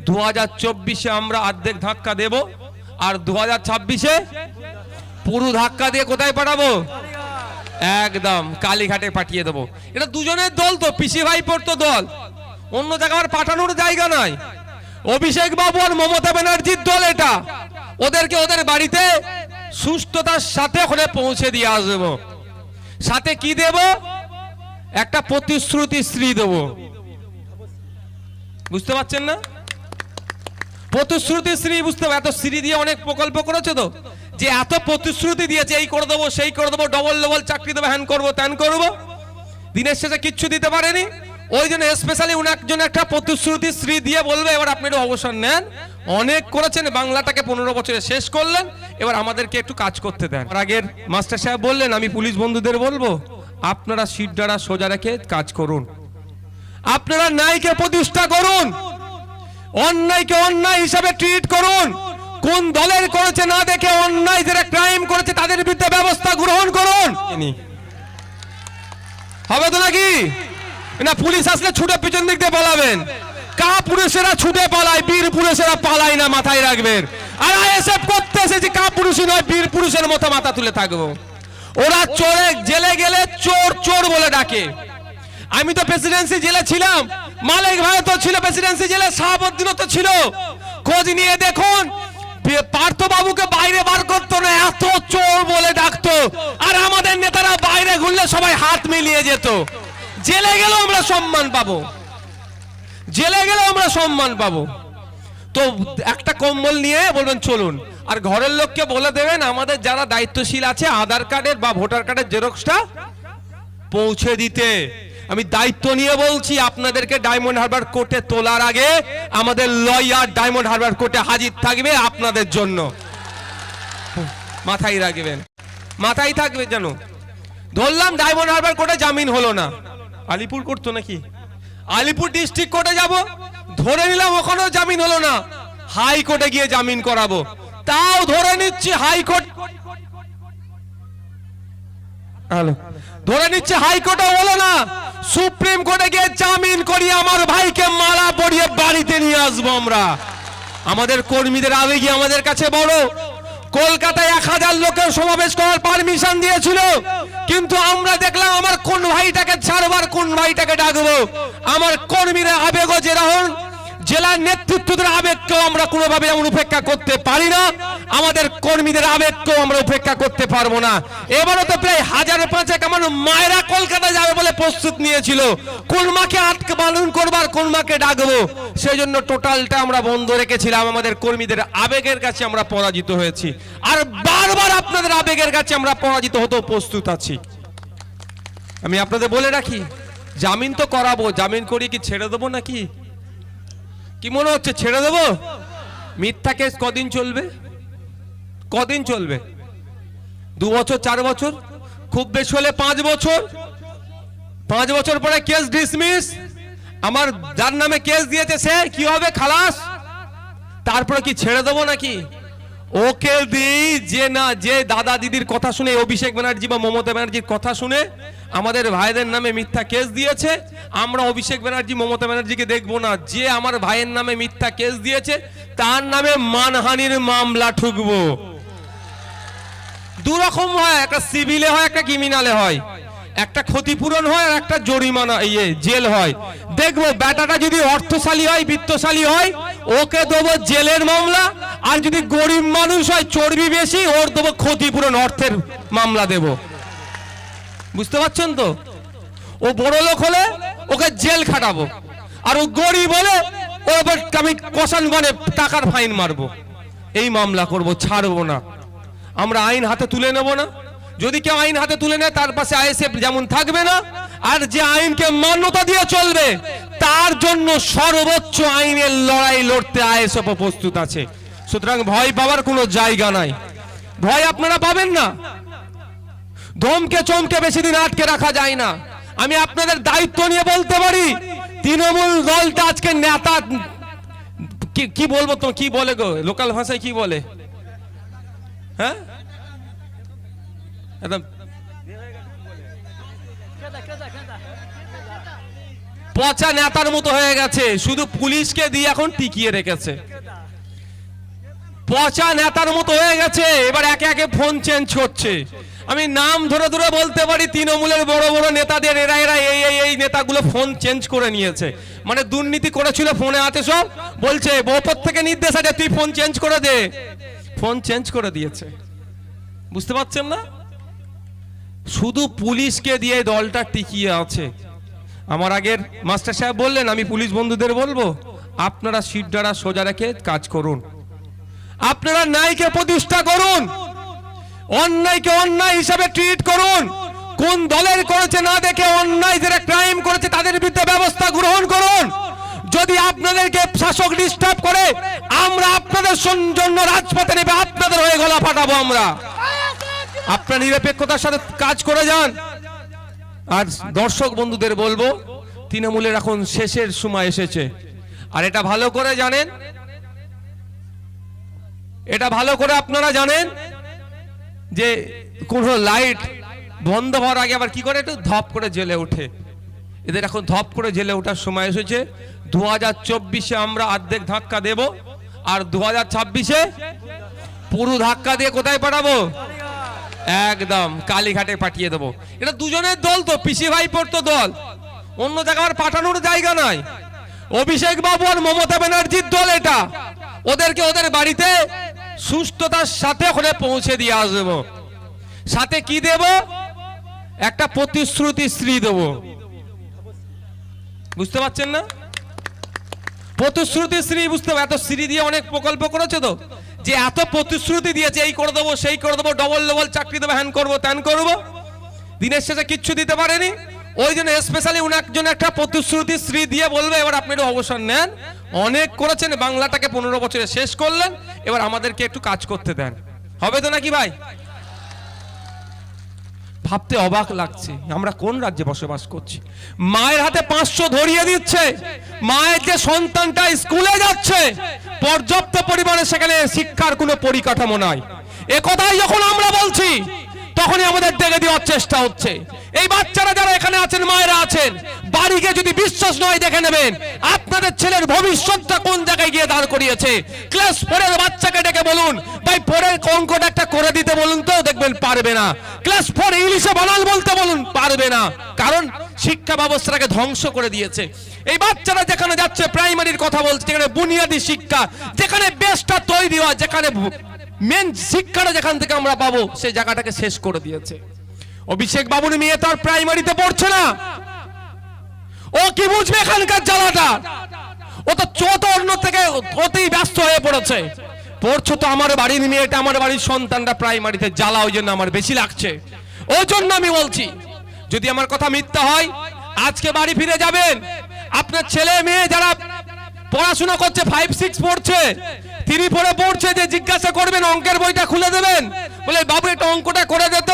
দু হাজার চব্বিশে আমরা অর্ধেক ধাক্কা দেব। আর দু হাজার ছাব্বিশে পুরো ধাক্কা দিয়ে কোথায় পাঠাবো? একদম, কালীঘাটে পাঠিয়ে দেবো। এটা দুজনের দল তো, পিসি ভাইপোর তো দল। অন্য জায়গায় পাঠানোর জায়গা নাই। অভিষেক বাবু আর মমতা ব্যানার্জির দল এটা। ওদেরকে ওদের বাড়িতে সুস্থতার সাথে ওখানে পৌঁছে দিয়ে আসব। সাথে কি দেব? একটা প্রতিশ্রুতি শ্রী দেব। বুঝতে পারছেন না? প্রতিশ্রুতি শ্রী, বুঝতে এত শ্রী দিয়ে অনেক প্রকল্প করেছে তো? যে এত প্রতিশ্রুতি দিয়েছে, এই করে দেবো, সেই করে দেবো ডবল ডবল চাকরি দেবো হ্যান করব ত্যান করব। দিনের শেষে কিচ্ছু দিতে পারেনি। ওই জন্য স্পেশালি উনি একজন একটা প্রতিশ্রুতি শ্রী দিয়ে বলবে, এবার আপনি একটু অবসর নেন। অনেক করেছেন, বাংলাটাকে পনেরো বছরে শেষ করলেন। এবার আমাদেরকে একটু কাজ করতে দেন। আগের মাস্টার সাহেব বললেন, আমি পুলিশ বন্ধুদের বলব, আপনারা সিট ডাড়া সোজা রেখে কাজ করুন। আপনারা ন্যায়কে প্রতিষ্ঠা করুন। অন্যায়কে অন্যায় হিসাবে ট্রিট করুন। কোন দলের করেছে না দেখে অন্যায় যারা ক্রাইম করেছে তাদের বিরুদ্ধে ব্যবস্থা গ্রহণ করুন। হবে তো নাকি? না পুলিশ আসলে ছুটে পিছন দিক দিয়ে পালাবেন। কা পুরুষেরা ছুটে পালায় বীর পুরুষেরা পালায় না মাথায় রাখবেন। আর আইএসএফ করতে এসেছি কা পুরুষই নয় বীর পুরুষের মতো মাথা তুলে থাকব। ওরা চোরে জেলে গেলে চোর চোর বলে ডাকে। আমি তো প্রেসিডেন্সি জেলে ছিলাম। মালিক ভাই তো ছিল প্রেসিডেন্সি জেলে, শাহাবুদ্দিনও তো ছিল। খোঁজ নিয়ে দেখুন পার্থ বাবুকে বাইরে বার করতো না, এত চোর বলে ডাকতো। আর আমাদের নেতারা বাইরে ঘুরলে সবাই হাত মিলিয়ে যেত। জেলে গেলেও আমরা সম্মান পাবো। জেলে গেলেও আমরা সম্মান পাবো। তো একটা কম্বল নিয়ে বলবেন, চলুন। আর ঘরের লোককে বলে দেবেন, আমাদের যারা দায়িত্বশীল আছে, আধার কার্ডের বা ভোটার কার্ডের জেরক্সটা পৌঁছে দিতে। আমি দায়িত্ব নিয়ে বলছি, আপনাদেরকে ডায়মন্ড হারবার কোর্টে তোলার আগে আমাদের লয়ার ডায়মন্ড হারবার কোর্টে হাজির থাকবে আপনাদের জন্য। মাথায় রাখবেন। মাথায় থাকবে যেন। ধরলাম ডায়মন্ড হারবার কোর্টে জামিন হলো না। আলিপুর করতো নাকি? আলিপুর ডিস্ট্রিক্ট কোর্টে যাব, ধরে নিলাম ওখানেও জামিন হলো না। হাইকোর্টে গিয়ে জামিন করাবো। তাও ধরে নিচ্ছি হাইকোর্ট ধরে নিচ্ছে হাইকোর্টে হলো না। সুপ্রিম কোর্টে গিয়ে জামিন করিয়ে আমার ভাইকে মালা পরিয়ে বাড়িতে নিয়ে আসব আমরা। আমাদের কর্মীদের আবেগই আমাদের কাছে বড়। কলকাতায় এক হাজার লোকের সমাবেশ করার পারমিশন দিয়েছিল। কিন্তু আমরা দেখলাম আমার কোন ভাইটাকে ছাড়বার, কোন ভাইটাকে ডাকবো। আমার কর্মীরা আবেগও যেরকম জেলার নেতৃত্বদের আবেগকেও আমরা কোনোভাবে এমন উপেক্ষা করতে পারি না। আমাদের কর্মীদের আবেগকেও আমরা উপেক্ষা করতে পারব না। এবারও তো প্রায় হাজার পাঁচেক আমার মায়েরা কলকাতা যাবে বলে প্রস্তুত নিয়েছিল। কোন মাকে আটকে পালন করবার কোন মাকে ডাকবো? সেই জন্য টোটালটা আমরা বন্ধ রেখেছিলাম। আমাদের কর্মীদের আবেগের কাছে আমরা পরাজিত হয়েছি। আর বারবার আপনাদের আবেগের কাছে আমরা পরাজিত হতেও প্রস্তুত আছি। আমি আপনাদের বলে রাখি, জামিন তো করাবো। জামিন করিয়ে কি ছেড়ে দেবো নাকি? কি মনে হচ্ছে, ছেড়ে দেবো? মিথ্যা কেস কদিন চলবে? কদিন চলবে? দু বছর, চার বছর? খুব বেশি হলে পাঁচ বছর? পাঁচ বছর পরে কেস ডিসমিস আমার যার নামে কেস দিয়েছে সে, কি হবে, খালাস? তারপরে কি ছেড়ে দেবো নাকি? ওকে দিই, যে না, যে দাদা দিদির কথা শুনে, অভিষেক ব্যানার্জি বা মমতা ব্যানার্জির কথা শুনে আমাদের ভাইদের নামে মিথ্যা কেস দিয়েছে। আমরা অভিষেক ব্যানার্জি, মমতা ব্যানার্জিকে দেখব না। যে আমার ভাইয়ের নামে মিথ্যা কেস দিয়েছে, তার নামে মানহানির মামলা ঠুকবো। দু রকম হয়, একটা সিভিলে হয়, একটা ক্রিমিনালে হয়। একটা ক্ষতিপূরণ হয় আর একটা জরিমানা ইয়ে জেল হয়। দেখব ব্যাটাটা যদি অর্থশালী হয়, বৃত্তশালী হয়, ওকে দেবো জেলের মামলা। আর যদি গরিব মানুষ হয়, চর্বি বেশি, ওর দেবো ক্ষতিপূরণ, অর্থের মামলা দেব। বুঝতে পারছেন তো? ও বড় লোক হলে ওকে জেল খাটাবো। আর ও গরিব হলে ওর উপর আমি টাকার ফাইন মারবো। এই মামলা করব, ছাড়বো না। আমরা আইন হাতে তুলে নেব না। যদি কেউ আইন হাতে তুলে নেয়, তার পাশে আইএসএফ যেমন থাকবে না, আর যে আইনকে মান্যতা দিয়ে চলবে, তার জন্য সর্বোচ্চ আইনের লড়াই লড়তে আইএসএফ প্রস্তুত আছে। সুতরাং ভয় পাওয়ার কোনো জায়গা নাই। ভয় আপনারা পাবেন না। ধমকে চমকে বেশি দিন আটকে রাখা যায় না। আমি আপনাদের দায়িত্ব নিয়ে বলতে পারি, তৃণমূল দলটা আজকে নেতা কি বলব তো, কি বলে গো? লোকাল ভাষায় কি বলে? হ্যাঁ? একদম। পচা নেতার মতো হয়ে গেছে, শুধু পুলিশকে দিয়ে এখন টিকিয়ে রেখেছে। পচা নেতার মতো হয়ে গেছে, এবার একে একে ফোন চেঞ্জ করছে আমি নাম ধরে ধরে বলতে পারি, তৃণমূলের বড় বড় নেতাদের, এরা এরা, এই এই এই নেতাগুলো ফোন চেঞ্জ করে নিয়েছে। মানে দুর্নীতি করেছিল ফোনে আছে সব। বলছে ওপর থেকে নির্দেশ আছে, তুই ফোন চেঞ্জ করে দে। ফোন চেঞ্জ করে দিয়েছে। বুঝতে পারছেন না? শুধু পুলিশকে দিয়ে দলটা টিকিয়ে আছে। আমার আগের মাস্টার সাহেব বললেন, আমি পুলিশ বন্ধুদের বলব, আপনারা সিটডারা সোজা রেখে কাজ করুন। আপনারা ন্যায়কে প্রতিষ্ঠা করুন। অন্যায়কে অন্যায় হিসাবে ট্রিট করুন। কোন দলের করেছে না দেখে অন্যায় যারা ক্রাইম করেছে তাদের বিরুদ্ধে ব্যবস্থা গ্রহণ করুন। যদি আপনাদেরকে শাসক ডিস্টার্ব করে, আমরা আপনাদের জন্য রাজপথে নেবে আপনাদের হয়ে গলা ফাটাবো আমরা। আপনার নিরপেক্ষতার সাথে কাজ করে যান। আর দর্শক বন্ধুদের বলব, তৃণমূলের এখন শেষের সময় এসেছে। আর এটা ভালো করে জানেন। এটা ভালো করে আপনারা জানেন। যে কোন লাইট বন্ধ হওয়ার আগে আবার কি করে একটু ধপ করে জেলে ওঠে। এদের এখন ধপ করে জেলে ওঠার সময় এসেছে। দু হাজার চব্বিশে আমরা অর্ধেক ধাক্কা দেব আর দু হাজার ছাব্বিশে পুরো ধাক্কা দিয়ে কোথায় পাঠাবো? একদম কালীঘাটে পাঠিয়ে দেবো। এটা দুজনের দল তো, পিসি ভাইপোর তো দল। অন্য জায়গায় পাঠানোর জায়গা নাই। অভিষেক বাবু আর মমতা ব্যানার্জির দল এটা। ওদেরকে ওদের বাড়িতে সুস্থতার সাথে ওখানে পৌঁছে দিয়ে আসব। সাথে কি দেব? একটা প্রতিশ্রুতি স্ত্রী দেব। বুঝতে পারছেন না? প্রতিশ্রুতি স্ত্রী বুঝতে হবে এত স্ত্রী দিয়ে অনেক প্রকল্প করেছে তো? যে এত প্রতিশ্রুতি দিয়েছে এই করে দেবো, সেই করে দেবো ডবল ডবল চাকরি দেবো হ্যান করব ত্যান করব। দিনের শেষে কিচ্ছু দিতে পারেনি। ওই জন্য স্পেশালি উনার জন্য একটা প্রতিশ্রুতি শ্রী দিয়ে বলবে, এবার আপনি একটু অবসর নেন। অনেক করেছেন, বাংলাটাকে পনেরো বছরে শেষ করলেন, এবার আমাদেরকে একটু কাজ করতে দেন। হবে তো নাকি ভাই? ভাবতে অবাক লাগছে, আমরা কোন রাজ্যে বসবাস করছি? মায়ের হাতে পাঁচশো ধরিয়ে দিচ্ছে, মায়ের যে সন্তানটা স্কুলে যাচ্ছে, পর্যাপ্ত পরিমাণে সেখানে শিক্ষার কোনো পরিকাঠামো নাই। এ কথাই যখন আমরা বলছি তখনই আমাদের ডেকে দেওয়ার চেষ্টা হচ্ছে। এই বাচ্চারা যারা এখানে আছেন, মায়েরা আছেন, বাড়ি গিয়ে যদি বিশ্বাস নয়, দেখে নেবেন, আপনাদের ছেলের ভবিষ্যৎটা কোন জায়গায় গিয়ে দাঁড় করিয়েছে। ক্লাস ফোরের বাচ্চাকে ডেকে বলুন, ভাই পরের অঙ্কটা একটা করে দিতে বলুন তো, দেখবেন পারবে না। ক্লাস ফোর ইংলিশে বানাল বলতে বলুন, পারবে না। কারণ শিক্ষা ব্যবস্থাটাকে ধ্বংস করে দিয়েছে। এই বাচ্চারা যেখানে যাচ্ছে, প্রাইমারির কথা বলছে, যেখানে বুনিয়াদী শিক্ষা, যেখানে বেসটা তৈরি হয়, যেখানে মেন শিক্ষাটা যেখান থেকে আমরা পাবো, সেই জায়গাটাকে শেষ করে দিয়েছে। অভিষেক বাবুর মেয়ে তো আর প্রাইমারিতে পড়ছে না। ও কি বুঝবে এখানকার জ্বালাটা? ও তো চৌতর্ণ থেকে অতি ব্যস্ত হয়ে পড়েছে। পড়ছো তো আমার বাড়ির মেয়েটা, আমার বাড়ির সন্তানটা প্রাইমারিতে জ্বালা, ওই জন্য আমার বেশি লাগছে। ওই জন্য আমি বলছি, যদি আমার কথা মিথ্যা হয়, আজকে বাড়ি ফিরে যাবেন। আপনার ছেলে মেয়ে যারা পড়াশোনা করছে ফাইভ সিক্স পড়ছে থ্রি ফোরে পড়ছে যে জিজ্ঞাসা করবেন, অঙ্কের বইটা খুলে দেবেন। বলে, বাবু এটা অঙ্কটা করে দিত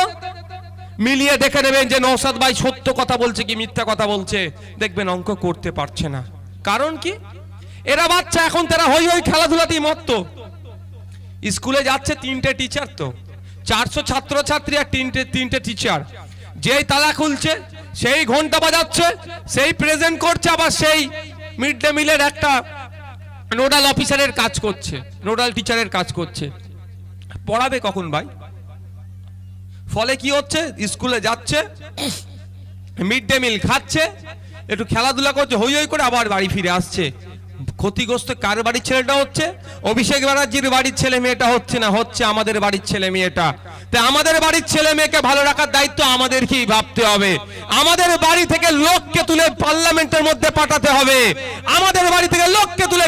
মিলিয়ে দেখে নেবেন যে নৌসাদ ভাই সত্য কথা বলছে কি মিথ্যা কথা বলছে। দেখবেন অঙ্ক করতে পারছে না। কারণ কি? এরা বাচ্চা, এখন তারা হই হই খেলাধুলাতেই মত্ত। স্কুলে যাচ্ছে তিনটে টিচার তো। চারশো ছাত্রছাত্রী আর তিনটে তিনটে টিচার যেই তালা খুলছে, সেই ঘণ্টা বাজাচ্ছে, সেই প্রেজেন্ট করছে, আবার সেই মিড ডে মিলের একটা নোডাল অফিসারের কাজ করছে, নোডাল টিচারের কাজ করছে। পড়াবে কখন ভাই? ফলে কি হচ্ছে? স্কুলে যাচ্ছে, মিড ডে মিল খাচ্ছে, একটু খেলাধুলা করছে, হই হই করে আবার বাড়ি ফিরে আসছে। ক্ষতিগ্রস্ত কার বাড়ির ছেলেটা হচ্ছে? অভিষেক ব্যানার্জির বাড়ির ছেলে মেয়েটা হচ্ছে না, হচ্ছে আমাদের বাড়ির ছেলে মেয়েটা। তাই আমাদের বাড়ির ছেলে মেয়েকে ভালো রাখার দায়িত্ব আমাদেরকেই ভাবতে হবে। আমাদের বাড়ি থেকে লোককে তুলে পার্লামেন্টের মধ্যে পাঠাতে হবে। আমাদের বাড়ি থেকে লোককে তুলে